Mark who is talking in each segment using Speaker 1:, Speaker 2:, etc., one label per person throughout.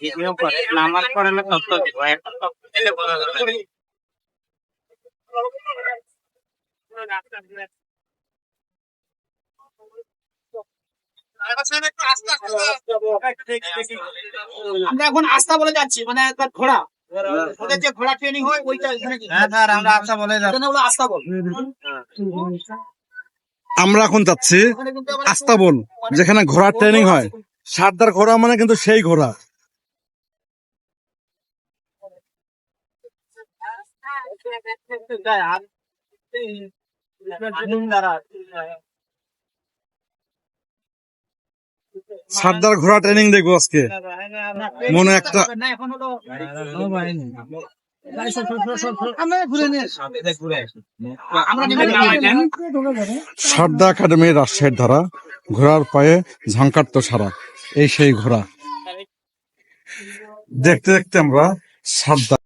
Speaker 1: Video করে নামাজ পড়ে না তত্ত্ব দিব একটা তত্ত্ব দিলে বোঝা যাবে
Speaker 2: আমরা এখন আস্থা বলে যাচ্ছি মানে একটা ঘোড়া। ওদের যে ঘোড়া ট্রেনিং হয় ওইটা এখানে কি?
Speaker 1: হ্যাঁ স্যার আমরা আচ্ছা বলে যাচ্ছি।
Speaker 2: আস্থা বল।
Speaker 3: আমরা এখন যাচ্ছি আস্তাবল যেখানে ঘোড়ার ট্রেনিং হয়। সারদার ঘোড়া মানে কিন্তু সেই ঘোড়া। সারদার ঘোড়া ট্রেনিং দেখব আজকে। মনে একটা সারদা একাডেমি রাজশাহীর ধারা, ঘোড়ার পায়ে ঝঙ্কার তো সারা, এই সেই ঘোড়া। দেখতে দেখতে আমরা সারদা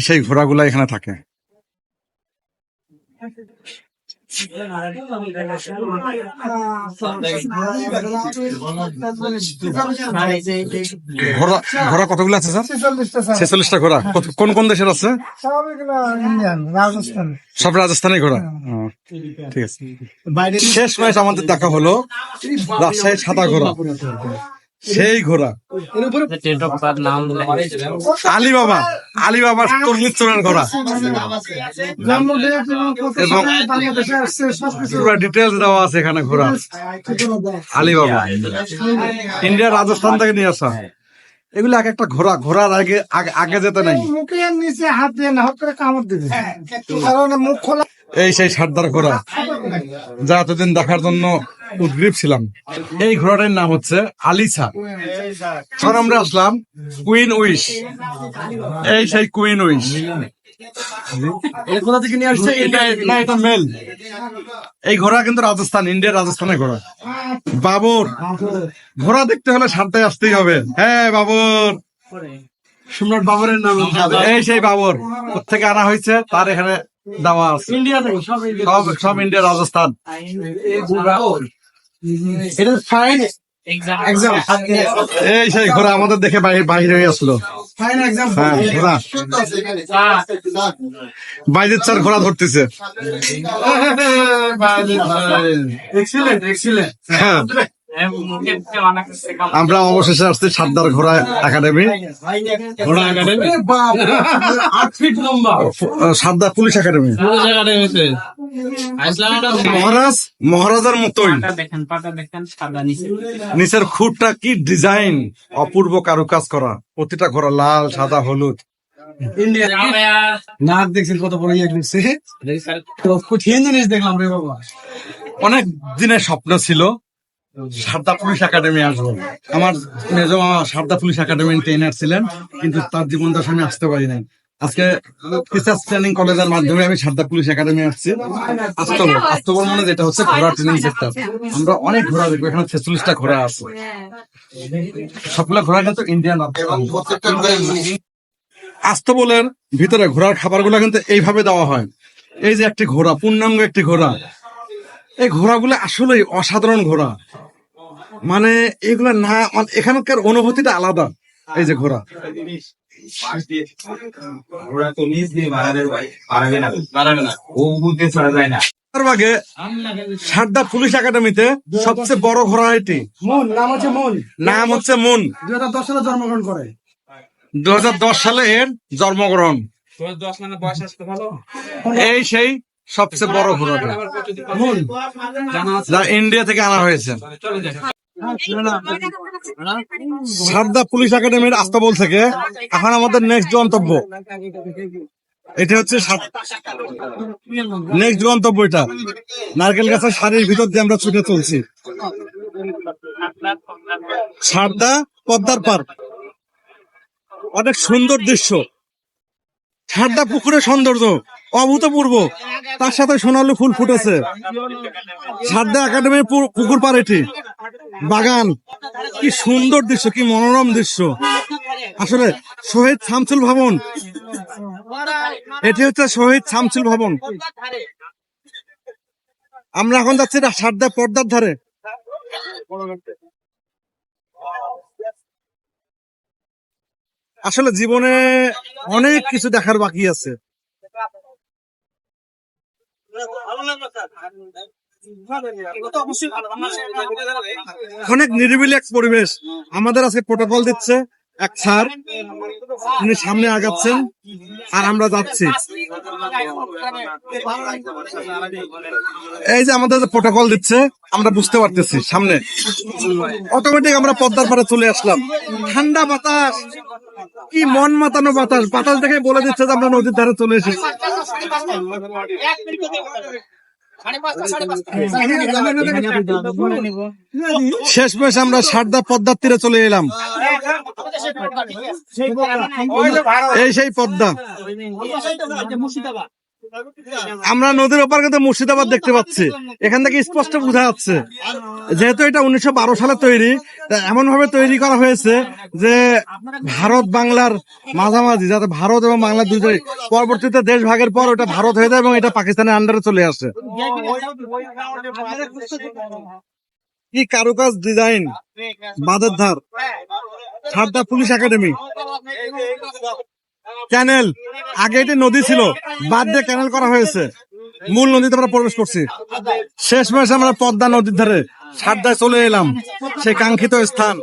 Speaker 3: সেই ঘোড়াগুলা এখানে থাকে। ঘোড়া কতগুলো আছে স্যার? ছেচল্লিশটা ঘোড়া। কোন কোন দেশের আছে? সব রাজস্থানের ঘোড়া। ঠিক আছে। শেষ ম্যাচ আমাদের দেখা হলো। রাজশাহী সাদা ঘোড়া। সেই ঘোড়া।
Speaker 1: বার্থ নাম
Speaker 3: আলিবাবা আলিবাবার চল্লিশ ঘোড়া। এবং পুরো ডিটেলস দেওয়া আছে এখানে ঘোড়া। আলিবাবা। ইন্ডিয়া রাজস্থান থেকে নিয়ে আসা। এগুলো এক একটা ঘোড়া ঘোড়ার আগে আগে- আগে যেতে নাই।
Speaker 4: মুখের নিচে হাত দিয়ে না হট করে কামড় দিবে কারণ মুখ খোলা
Speaker 3: এই সেই সারদার ঘোড়া যা এতদিন দেখার জন্য উদ্গ্রীব ছিলাম। এই ঘোড়াটার নাম হচ্ছে আলিসা এখন আমরা আসলাম কুইন উইশ। এই সেই কুইন উইশ। কোথা থেকে নিয়ে আসছে না এটা মেল। এই ঘোড়া কিন্তু রাজস্থান ইন্ডিয়ার রাজস্থানের ঘোড়া। বাবর ঘোড়া দেখতে হলে সারদায় আসতেই হবে। হ্যাঁ বাবর। সম্রাট বাবরের নাম এই সেই বাবর। থেকে আনা হয়েছে তার এখানে দেওয়া আছে। ইন্ডিয়া থেকে সব সব ইন্ডিয়া রাজস্থান। এই সেই ঘোড়া আমাদের দেখে বাইরে বাইরে হয়ে আসলো। হ্যাঁ বাইরের চার ঘোড়া ধরতেছে।
Speaker 4: এক্সিলেন্ট এক্সিলেন্ট
Speaker 3: হ্যাঁ। আমরা অবশেষে আসছি সাদ্দার ঘোড়া একাডেমি। ঘোড়া একাডেমি? সাদ্দার পুলিশ একাডেমি। মহারাজ মহারাজার মতোই।
Speaker 1: দেখেন পাটা দেখেন সাদা নিচে।
Speaker 3: নিচের খুঁটটা কি ডিজাইন? অপূর্ব কারুকাজ করা। প্রতিটা ঘোড়া লাল সাদা হলুদ।
Speaker 4: দেখছেন কত বড় ইয়ে দেখছে? কঠিন জিনিস দেখলাম রে বাবা।
Speaker 3: অনেক দিনের স্বপ্ন ছিল। সারদা পুলিশ একাডেমি আসব। আমার মেজো মামা সারদা পুলিশ একাডেমি ট্রেনার ছিলেন, কিন্তু তার জীবন দশা আমি আসতে পারি নাই। আজকে টিচার্স ট্রেনিং কলেজের মাধ্যমে আমি সারদা পুলিশ একাডেমি আসছি। আস্তবল আস্তবল মানে যেটা হচ্ছে ঘোড়া ট্রেনিং সেন্টার আমরা অনেক ঘোড়া দেখব, এখানে ছেচল্লিশটা ঘোড়া আছে। সবগুলো ঘোড়া কিন্তু ইন্ডিয়ান আস্তবলের ভিতরে ঘোড়ার খাবারগুলো কিন্তু এইভাবে দেওয়া হয়। এই যে একটি ঘোড়া, পূর্ণাঙ্গ একটি ঘোড়া। এই ঘোড়াগুলো আসলেই অসাধারণ ঘোড়া। মানে এগুলো না মানে এখানকার অনুভূতিটা আলাদা। এই যে ঘোড়া।
Speaker 5: ওরা তো নিজ দিয়ে মারাবে ভাই পারবে না পারবে না। ও বুঝতে ছাড়া যায় না।
Speaker 3: তার আগে সারদা পুলিশ একাডেমিতে সবচেয়ে বড় ঘোড়া এটি।
Speaker 4: নাম হচ্ছে মন।
Speaker 3: নাম হচ্ছে মুন।
Speaker 4: দুই হাজার দশ সালে জন্মগ্রহণ করে।
Speaker 3: দু হাজার দশ সালে এর জন্মগ্রহণ।
Speaker 1: দশ মানে বয়স আসতে ভালো?
Speaker 3: এই সেই সবচেয়ে বড় ঘোড়াটা যা ইন্ডিয়া থেকে আনা হয়েছে। সারদা পুলিশ একাডেমির আস্তাবল থেকে এখন আমাদের নেক্সট গন্তব্য এটা হচ্ছে নেক্সট গন্তব্য এটা। নারকেল গাছের শাড়ির ভিতর দিয়ে আমরা ছুটে চলছি। সারদা পদ্মার পার্ক। অনেক সুন্দর দৃশ্য। সারদা পুকুরের সৌন্দর্য। অভূতপূর্ব। তার সাথে সোনালু ফুল ফুটেছে। সারদা একাডেমির পুকুর পার এটি বাগান। কি সুন্দর দৃশ্য, কি মনোরম দৃশ্য। আসলে শহীদ শামসুল ভবন, এটি হচ্ছে শহীদ শামসুল ভবন। আমরা এখন যাচ্ছি সারদা পর্দার ধারে। আসলে জীবনে অনেক কিছু দেখার বাকি আছে
Speaker 2: এটা তো অবশ্যই ভালো আমার
Speaker 3: অনেক নিরিবিলি এক পরিবেশ। আমাদের আজকে প্রোটোকল দিচ্ছে এক স্যার। উনি সামনে আগাচ্ছেন। আর আমরা যাচ্ছি। এই যে আমাদের প্রোটোকল দিচ্ছে, আমরা বুঝতে পারতেছি, সামনে। অটোমেটিক আমরা পদ্মার পাড়ে চলে আসলাম। ঠান্ডা বাতাস, কি মন মাতানো বাতাস। বাতাস দেখে বলে দিচ্ছে যে আমরা নদীর ধারে চলে এসেছি। শেষ মেশ আমরা সারদা পদ্মার তীরে চলে এলাম। এই সেই পদ্মা। আমরা নদীর ওপার কিন্তু মুর্শিদাবাদ দেখতে পাচ্ছি। এখান থেকে স্পষ্ট বোঝা যাচ্ছে। যেহেতু এটা উনিশশো বারো সালে তৈরি এমন ভাবে তৈরি করা হয়েছে যে ভারত বাংলার মাঝামাঝি, যাতে ভারত এবং বাংলা দুটোই পরবর্তীতে দেশ ভাগের পর ওটা ভারত হয়ে যায় এবং এটা পাকিস্তানের আন্ডারে চলে আসে। কি কারুকাজ ডিজাইন বাঁধের ধার। সারদা পুলিশ একাডেমি ক্যানেল আগে এটি নদী ছিল। বাদ দিয়ে ক্যানেল করা হয়েছে। মূল নদীতে আমরা প্রবেশ করছি। শেষ মাসে আমরা পদ্মা নদীর ধারে সারদায় চলে এলাম। সেই কাঙ্ক্ষিত স্থান।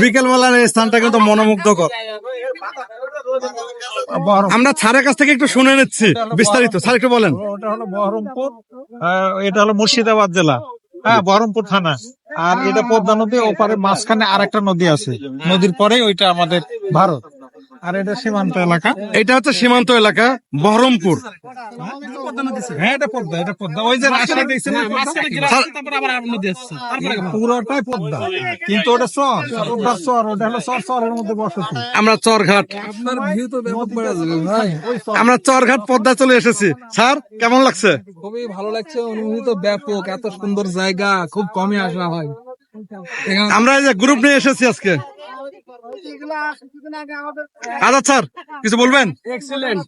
Speaker 3: বিকেল বেলার এই স্থানটা কিন্তু মনোমুগ্ধকর। আমরা স্যারের কাছ থেকে একটু শুনে নিচ্ছি। বিস্তারিত। স্যার, একটু বলেন।
Speaker 6: ওটা হলো বহরমপুর। এটা হলো মুর্শিদাবাদ জেলা। হ্যাঁ বহরমপুর থানা। আর এটা পদ্মা নদী ওপারে মাঝখানে আর একটা নদী আছে। নদীর পরে ওইটা আমাদের ভারত। আর এটা সীমান্ত এলাকা।
Speaker 3: এটা হচ্ছে সীমান্ত এলাকা বহরমপুর।
Speaker 6: হ্যাঁ এটা পদ্মা এটা পদ্মা। ওই যে রাস্তা দেখছেন পুরোটাই পদ্মা। কিন্তু ওটা চর পদ্মার চর ওটা হলো চর চরের মধ্যে বসতি।
Speaker 3: আমরা চরঘাট।
Speaker 4: আপনার ভিউ তো ব্যাপক বেড়া যাবে ভাই।
Speaker 3: আমরা চরঘাট পদ্মা চলে এসেছি। স্যার কেমন লাগছে?
Speaker 4: খুবই ভালো লাগছে অনুভূতি তো ব্যাপক। এত সুন্দর জায়গা খুব কমই আসা হয়।
Speaker 3: আমরা এই যে গ্রুপ নিয়ে এসেছি আজকে। আচ্ছা স্যার কিছু বলবেন?
Speaker 4: এক্সিলেন্ট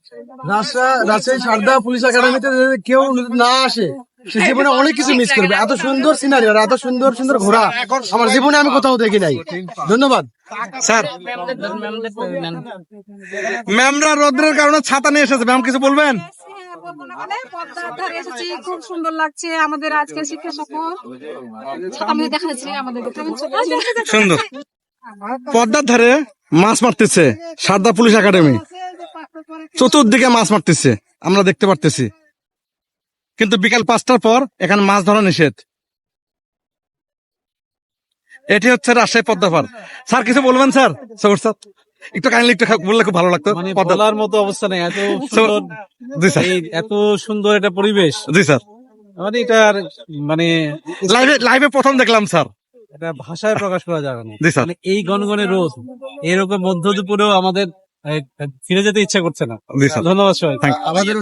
Speaker 4: রাজশাহী সারদা পুলিশ একাডেমিতে যদি কেউ না আসে সে জীবনে অনেক কিছু মিস করবে। এত সুন্দর সিনারি আর এত সুন্দর সুন্দর ঘোরা আমার জীবনে আমি কোথাও দেখি নাই। ধন্যবাদ।
Speaker 3: স্যার ম্যামরা রোদ্রের কারণে ছাতা নিয়ে এসেছে। ম্যাম কিছু বলবেন?
Speaker 7: খুব সুন্দর লাগছে আমাদের আজকে শিক্ষা সফর আমাদের
Speaker 3: সুন্দর। পদ্মার ধারে মাছ মারতেছে সারদা পুলিশ একাডেমি। চতুর্দিকে মাছ মারতেছে আমরা দেখতে পারতেছি। কিন্তু বিকাল পাঁচটার পর এখানে মাছ ধরা নিষেধ। এটি হচ্ছে রাজশাহী পদ্মাপার স্যার কিছু বলবেন স্যার? সবর স্যার একটু কাইন্ডলি একটু বললে খুব ভালো লাগতো।
Speaker 8: মানে
Speaker 3: পদ্মা
Speaker 8: বলার মতো অবস্থা নেই এত সুন্দর
Speaker 3: জি স্যার।
Speaker 8: এত সুন্দর একটা পরিবেশ।
Speaker 3: জি স্যার।
Speaker 8: মানে এটা মানে
Speaker 3: লাইভে লাইভে প্রথম দেখলাম স্যার।
Speaker 8: এটা ভাষায় প্রকাশ করা যাবে না। মানে এই গনগনে রোদ এরকম মধ্য দুপুরেও আমাদের ফিরে যেতে ইচ্ছা করছে না। ধন্যবাদ সবাই.
Speaker 3: আমাদের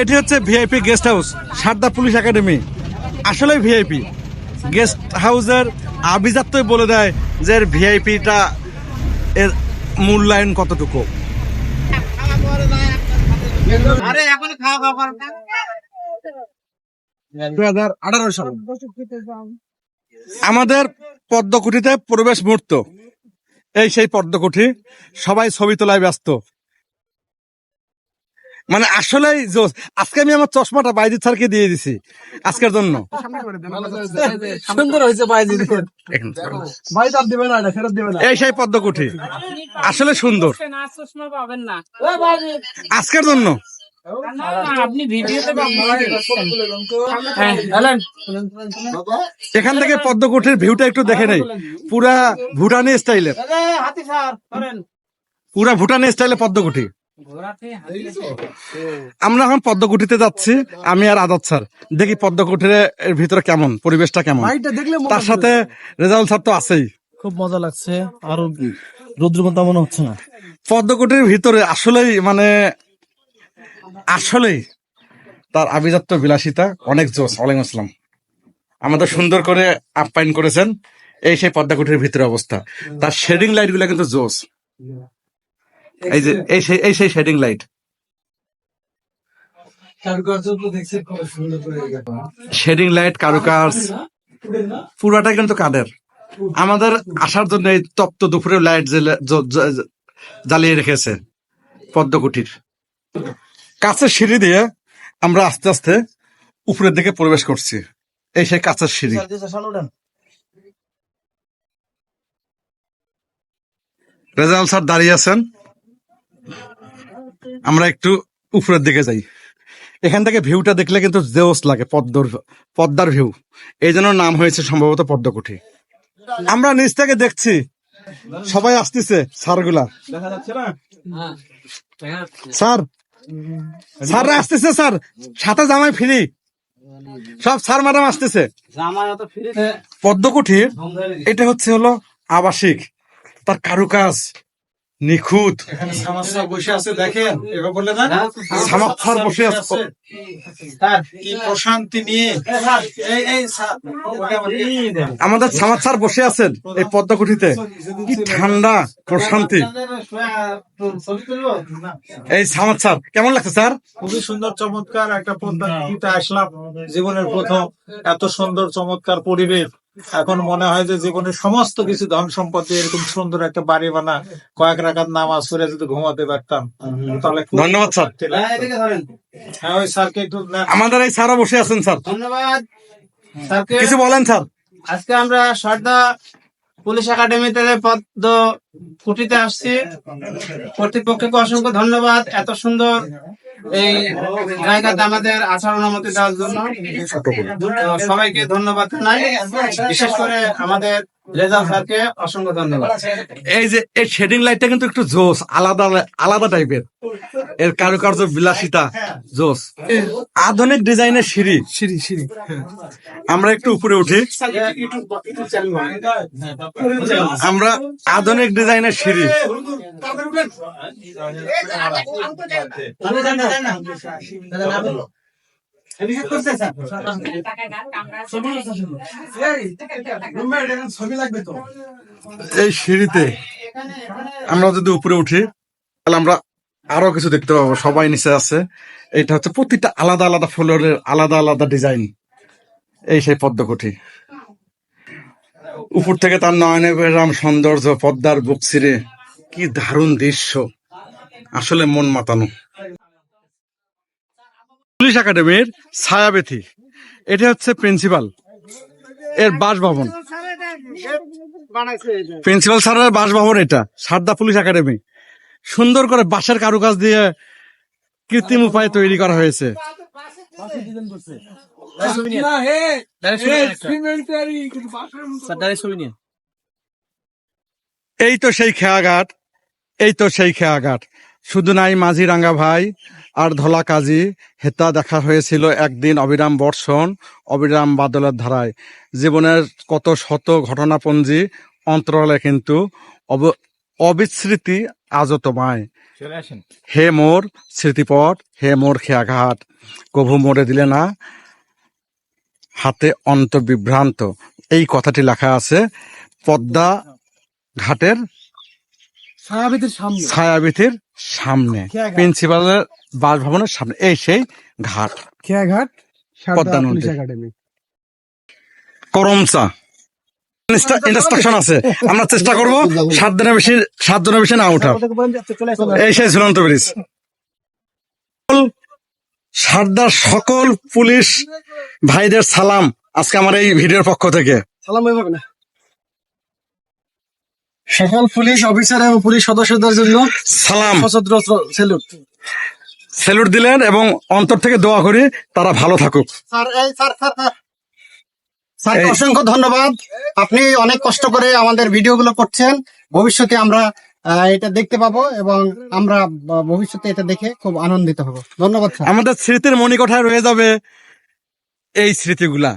Speaker 3: এটি হচ্ছে VIP guest house Sarda police academy. আসলে ভিআইপি গেস্ট হাউসের আভিজাত্যই বলে দেয় যে এর ভিআইপিটা এর মূল্যায়ন কতটুকু।
Speaker 2: আরে এখন খাওয়া খাওয়া না।
Speaker 4: হাজার আঠারো সাল।
Speaker 3: আমাদের পদ্মকুঠিতে প্রবেশ মুহূর্ত। এই সেই পদ্মকুঠি সবাই ছবি তোলায় ব্যস্ত। মানে আসলেই জোস আজকে আমি আমার চশমাটা বাইজিৎ স্যারকে দিয়ে দিছি আজকের জন্য।
Speaker 4: সুন্দর হয়েছে ভাই ভাই তার দিবে না ফেরত দিবে না।
Speaker 3: এই সেই পদ্মকুঠি আসলে সুন্দর।
Speaker 9: চশমা পাবেন না?
Speaker 3: আজকের জন্য।
Speaker 9: আপনি ভিডিওতে
Speaker 3: এখান থেকে পদ্মকুঠির ভিউটা একটু দেখে নেই। পুরা ভুটানি স্টাইলের
Speaker 2: আরে, হাতি স্যার করেন
Speaker 3: পুরা ভুটানি স্টাইলে পদ্মকুঠি। আমরা এখন পদ্মকুঠিতে যাচ্ছি। আমি আর আজাদ স্যার। দেখি পদ্মকুঠির এর ভিতরে কেমন পরিবেশটা কেমন।
Speaker 4: মনে
Speaker 3: তার সাথে রেজাউল স্যার তো আছেই।
Speaker 8: খুব মজা লাগছে। আর রৌদ্র মনে হচ্ছে না।
Speaker 3: পদ্মকুটির ভিতরে আসলেই মানে আসলেই তার আভিজাত্য বিলাসিতা অনেক জোস। ওয়ালাইকুম আসসালাম। আমাদের সুন্দর করে আপ্যায়ন করেছেন এই সেই পদ্মাকুটির ভিতরে অবস্থা। তার শেডিং লাইটগুলা কিন্তু জোস। এই যে এই সেই এই সেই শেডিং লাইট শেডিং লাইট কারুকাজ পুরাটা কিন্তু কাঠের আমাদের আসার জন্য এই তপ্ত দুপুরে লাইট জ্বালিয়ে রেখেছে পদ্মকুটির কাছের সিঁড়ি দিয়ে আমরা আস্তে আস্তে উপরের দিকে প্রবেশ করছি। এই সেই কাছের সিঁড়ি। রেজাল স্যার দাঁড়িয়ে আছেন। আমরা একটু উপরের দিকে যাই। এখান থেকে ভিউটা দেখলে কিন্তু জেওস লাগে পদ্মর পদ্মার ভিউ। এই জন্য নাম হয়েছে সম্ভবত পদ্মকুঠি। আমরা নিচ থেকে দেখছি সবাই আসতেছে স্যারগুলা। স্যার স্যাররা আসতেছে স্যার। সাথে জামাই ফ্রি। সব স্যার ম্যাডাম আসতেছে। পদ্মকুঠির এটা হচ্ছে হলো আবাসিক। তার কারুকাজ। নিখুঁত।
Speaker 6: এখানে সমস্যা বসে আছে দেখেন এবার বললে না?
Speaker 3: সামাক্ষর বসে আছে।
Speaker 6: কি প্রশান্তি নিয়ে? এই এই স্যার, ওটা বলি।
Speaker 3: আমাদের সামাদ স্যার বসে আছেন এই পদ্মকুঠিতে। কি ঠান্ডা প্রশান্তি। এই সামাদ স্যার কেমন লাগছে স্যার?
Speaker 6: খুবই সুন্দর চমৎকার একটা পদ্ধতিতে আসলাম। জীবনের প্রথম এত সুন্দর চমৎকার পরিবেশ। এখন মনে হয় যে জীবনের সমস্ত কিছু ধন সম্পত্তি এরকম সুন্দর একটা বাড়ি বানা কয়েক রাখাত নামাজ পড়ে যদি ঘুমাতে পারতাম তাহলে
Speaker 3: ধন্যবাদ স্যার।
Speaker 6: হ্যাঁ ওই স্যারকে একটু
Speaker 3: আমাদের এই স্যারও বসে আছেন স্যার।
Speaker 2: ধন্যবাদ। স্যারকে
Speaker 3: কিছু বলেন স্যার।
Speaker 2: আজকে আমরা সর্দা পুলিশ একাডেমিতে পদ্ম কুটিতে আসছি। কর্তৃপক্ষকে অসংখ্য ধন্যবাদ। এত সুন্দর এই জায়গাতে আমাদের আচার অনুমতি দেওয়ার জন্য। সবাইকে ধন্যবাদ জানাই। বিশেষ করে আমাদের রেজাল স্যারকে অসংখ্য ধন্যবাদ।
Speaker 3: এই যে এই শেডিং লাইটটা কিন্তু একটু জোস আলাদা আলাদা টাইপের এর কারুকার্য বিলাসিতা জোস। আধুনিক ডিজাইনের সিঁড়ি।
Speaker 4: সিঁড়ি সিঁড়ি
Speaker 3: আমরা একটু উপরে উঠি। আমরা আধুনিক ডিজাইনের সিঁড়ি। এই সিঁড়িতে আমরা যদি উপরে উঠি তাহলে আমরা আরও কিছু দেখতে পাবো। সবাই নিচে আছে। এটা হচ্ছে প্রতিটা আলাদা আলাদা ফ্লোরের আলাদা আলাদা ডিজাইন। এই সেই পদ্মকুঠি উপর থেকে তার নয়নে বেরাম সৌন্দর্য পদ্মার বুক ছিঁড়ে। কি দারুণ দৃশ্য। আসলে মন মাতানো। পুলিশ একাডেমির ছায়াবেথি। এটা হচ্ছে প্রিন্সিপাল। এর বাসভবন। প্রিন্সিপাল স্যারের বাসভবন এটা সারদা পুলিশ একাডেমি। সুন্দর করে বাঁশের কারুকাজ দিয়ে কৃত্রিম উপায়ে তৈরি করা হয়েছে। এই তো সেই খেয়াঘাট, এই তো সেই খেয়াঘাট। শুধু নাই মাঝি রাঙ্গা ভাই আর ধলা কাজী হেতা দেখা হয়েছিল একদিন অবিরাম বর্ষণ অবিরাম বাদলের ধারায়। জীবনের কত শত ঘটনাপঞ্জি অন্তরালে কিন্তু অব- অবিস্মৃতি আজও তোমায়। হে মোর স্মৃতিপট হে মোর খেয়াঘাট কভু মোড়ে দিলে না হাতে অন্ত বিভ্রান্ত এই কথাটি লেখা আছে পদ্মা ঘাটের ছায়াবিথির সামনে। প্রিন্সিপালের বাসভবনের সামনে। এই সেই ঘাট।
Speaker 4: খেয়াঘাট
Speaker 3: পদ্মা নদী। করমচা। ইনস্ট্রাকশন আছে। আমরা চেষ্টা করব সাত দিনের বেশি সাত দিনের বেশি না ওঠার এই সেই ঝুলন্ত ব্রিজ। সারদার সকল পুলিশ ভাইদের সালাম। আজকে আমার এই ভিডিওর পক্ষ থেকে।
Speaker 4: সালাম না সকল পুলিশ অফিসার এবং পুলিশ সদস্যদের জন্য
Speaker 3: সালাম।
Speaker 4: সশস্ত্র সেলুট।
Speaker 3: স্যালুট দিলেন এবং অন্তর থেকে দোয়া করি তারা ভালো থাকুক।
Speaker 2: স্যার এই স্যার স্যার অসংখ্য ধন্যবাদ। আপনি অনেক কষ্ট করে আমাদের ভিডিওগুলো করছেন। ভবিষ্যতে আমরা এটা দেখতে পাবো এবং আমরা ভবিষ্যতে এটা দেখে খুব আনন্দিত হব। ধন্যবাদ স্যার।
Speaker 3: আমাদের স্মৃতির মণিকোঠায় রয়ে যাবে এই স্মৃতিগুলা।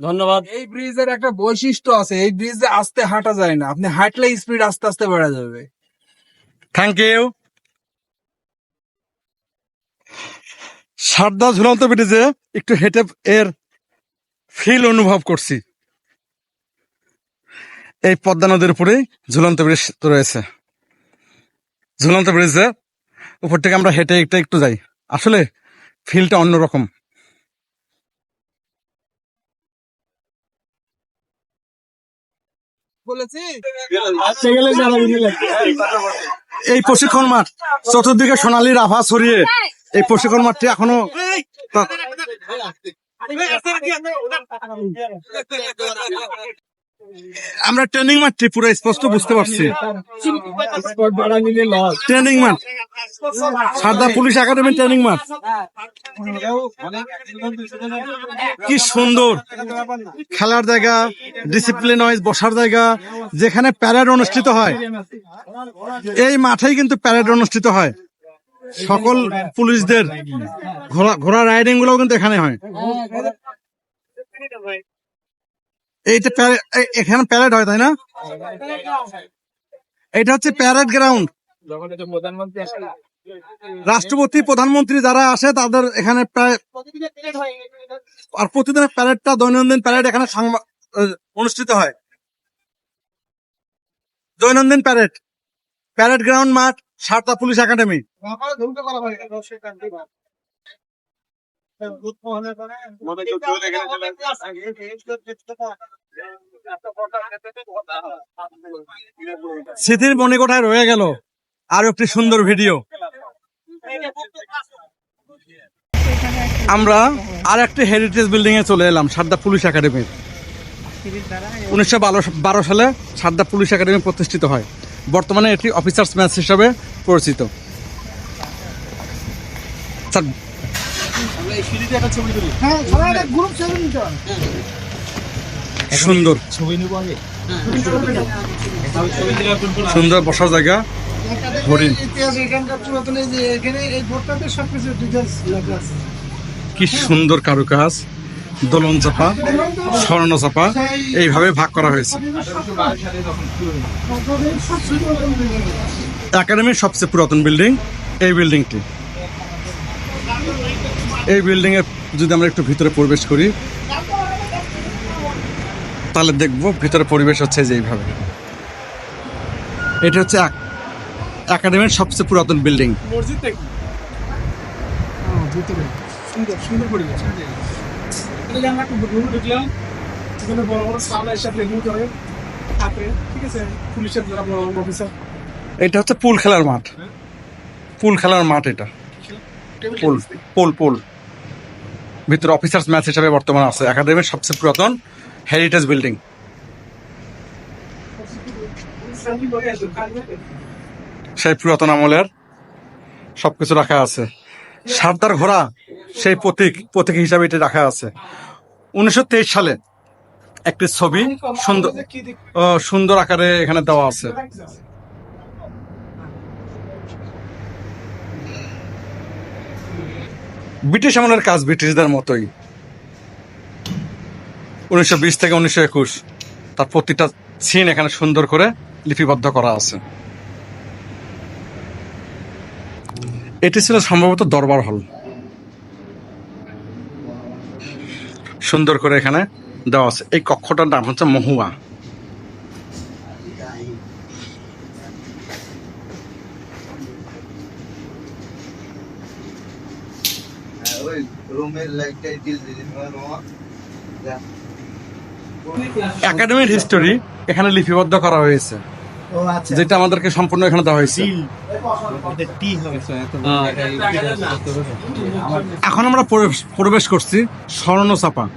Speaker 8: ধন্যবাদ।
Speaker 10: এই ব্রিজের একটা বৈশিষ্ট্য আছে এই ব্রিজে আস্তে হাঁটা যায় না আপনি হাঁটলে স্পিড আস্তে আস্তে বেড়ে যাবে।
Speaker 3: থ্যাংক ইউ সারদা ঝুলন্ত ব্রিজে একটু হেঁটে এর ফিল অনুভব করছি। এই পদ্মা নদীর উপরেই ঝুলন্ত ব্রিজ রয়েছে। ঝুলন্ত ব্রিজে উপর থেকে আমরা হেঁটে একটু একটু যাই। আসলে ফিলটা অন্যরকম। এই প্রশিক্ষণ মাঠ চতুর্দিকে সোনালীর আভা ছড়িয়ে এই প্রশিক্ষণ মাঠটি এখনও আমরা ট্রেনিং মাঠটি পুরো স্পষ্ট বুঝতে পারছি। ট্রেনিং মাঠ। সারদা পুলিশ একাডেমি ট্রেনিং মাঠ। কি সুন্দর। খেলার জায়গা ডিসিপ্লিন ওয়াইজ বসার জায়গা যেখানে প্যারেড অনুষ্ঠিত হয়। এই মাঠেই কিন্তু প্যারেড অনুষ্ঠিত হয়। সকল পুলিশদের ঘোড়া ঘোড়া রাইডিংগুলো কিন্তু এখানে হয়। এইটা এখানে প্যারেড হয়, তাই না? এটা হচ্ছে প্যারেড গ্রাউন্ড রাষ্ট্রপতি, প্রধানমন্ত্রী যারা আসে, তাদের এখানে প্রায় আর প্রতিদিনের প্যারেডটা দৈনন্দিন প্যারেড এখানে অনুষ্ঠিত হয়। দৈনন্দিন প্যারেড প্যারেড গ্রাউন্ড মাঠ সারদা পুলিশ একাডেমি স্মৃতির মণিকোঠায় রয়ে গেল। আরও একটি সুন্দর ভিডিও আমরা আর একটি হেরিটেজ বিল্ডিং এ চলে এলাম সারদা পুলিশ একাডেমি উনিশশো বারো সালে সারদা পুলিশ একাডেমি প্রতিষ্ঠিত হয়। বর্তমানে এটি অফিসার্স ম্যাচ হিসাবে পরিচিত। স্যার সুন্দর। সুন্দর বসার জায়গা হরিণ। কি সুন্দর কারুকাজ। দোলন চাপা স্বর্ণ চাপা এইভাবে ভাগ করা হয়েছে। একাডেমির সবচেয়ে পুরাতন বিল্ডিং এই বিল্ডিংটি। এই বিল্ডিং এর যদি আমরা একটু ভিতরে প্রবেশ করি তাহলে দেখব ভিতরে পরিবেশ হচ্ছে যে এইভাবে। এটা হচ্ছে এক- একাডেমির সবচেয়ে পুরাতন বিল্ডিং। এটা হচ্ছে পুল খেলার মাঠ। পুল খেলার মাঠ এটা। পুল পুল পুল। ভিতরে অফিসার্স ম্যাচ হিসাবে বর্তমানে আছে। একাডেমির সবচেয়ে পুরাতন হেরিটেজ বিল্ডিং সেই পুরাতন আমলের সবকিছু রাখা আছে। সারদার ঘোড়া সেই প্রতীক প্রতীক হিসাবে এটি রাখা আছে। উনিশশো তেইশ সালে একটি ছবি সুন্দর সুন্দর আকারে এখানে দেওয়া আছে। ব্রিটিশ আমলের কাজ ব্রিটিশদের মতোই। উনিশশো বিশ থেকে উনিশশো একুশ তার প্রতিটা সিন এখানে সুন্দর করে লিপিবদ্ধ করা আছে। এটি ছিল সম্ভবত দরবার হল। সুন্দর করে এখানে দেওয়া আছে। এই কক্ষটার নাম হচ্ছে মহুয়া। একাডেমির হিস্টোরি এখানে লিপিবদ্ধ করা হয়েছে। যেটা আমাদেরকে সম্পূর্ণ এখানে দেওয়া হয়েছে। এখন আমরা প্রবেশ- প্রবেশ করছি স্বর্ণ চাপা।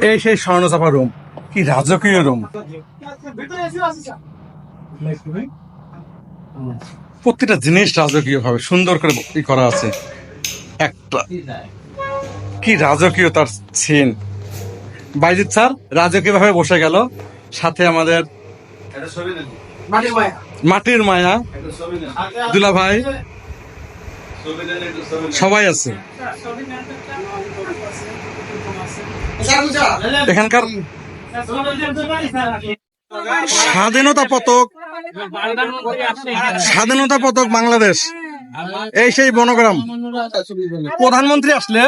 Speaker 3: এই সেই স্বর্ণ চাপা রুম কি রাজকীয় রুম প্রত্যেকটা জিনিস রাজকীয় ভাবে সুন্দর করে ই করা আছে। একটা। কি রাজকীয় তার সিন বাইজিৎ স্যার রাজকীয় ভাবে বসে গেল? সাথে আমাদের মাটির মায়া। দুলা ভাই। সবাই আছে। এখানকার স্বাধীনতা পতক স্বাধীনতা পতক বাংলাদেশ। এই সেই বনগ্রাম। প্রধানমন্ত্রী আসলে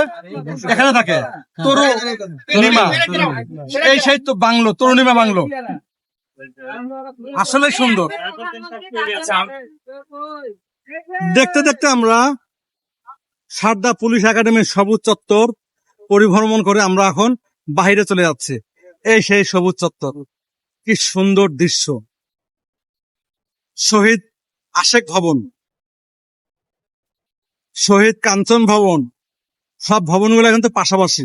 Speaker 3: এখানে থাকে। তরুণিমা এই সেই তো বাংলো তরুণিমা বাংলো। আসলে সুন্দর। দেখতে দেখতে আমরা সারদা পুলিশ একাডেমির সবুজ চত্বর পরিভ্রমণ করে আমরা এখন বাহিরে চলে যাচ্ছি। এই সেই সবুজ চত্বর। কি সুন্দর দৃশ্য। শহীদ আশেক ভবন। শহীদ কাঞ্চন ভবন। সব ভবনগুলো কিন্তু পাশাপাশি।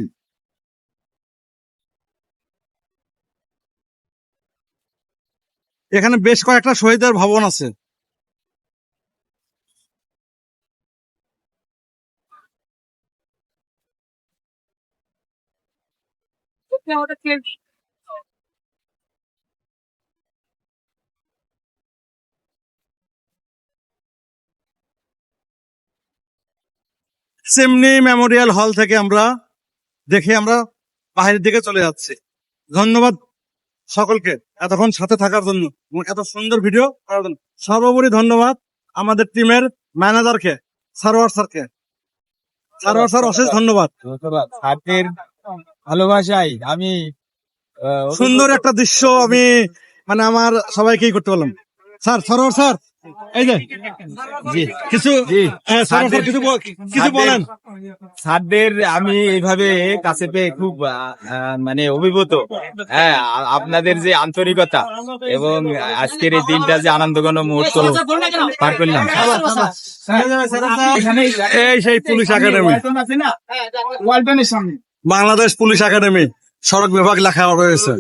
Speaker 3: এখানে বেশ কয়েকটা শহীদের ভবন আছে। সিমনি মেমোরিয়াল হল থেকে আমরা দেখে আমরা বাহিরের দিকে চলে যাচ্ছি। ধন্যবাদ সকলকে এতক্ষণ সাথে থাকার জন্য এবং এত সুন্দর ভিডিও করার জন্য। সর্বোপরি ধন্যবাদ আমাদের টিমের ম্যানেজারকে সারোয়ার স্যারকে। সারোয়ার স্যার অশেষ ধন্যবাদ।
Speaker 5: হাতের ভালোবাসাই আমি
Speaker 3: সুন্দর একটা দৃশ্য আমি মানে আমার সবাইকেই করতে পারলাম। স্যার সরোয়ার স্যার এই যে
Speaker 5: জি
Speaker 3: কিছু সরোয়ার স্যার কিছু কিছু বলেন।
Speaker 5: স্যারদের আমি এইভাবে কাছে পেয়ে খুব মানে অভিভূত। হ্যাঁ আপনাদের যে আন্তরিকতা এবং আজকের এই দিনটা যে আনন্দঘন মুহূর্ত পার করলাম।
Speaker 3: এই সেই police academy. Bangladesh police academy সড়ক বিভাগ লেখা রয়েছে।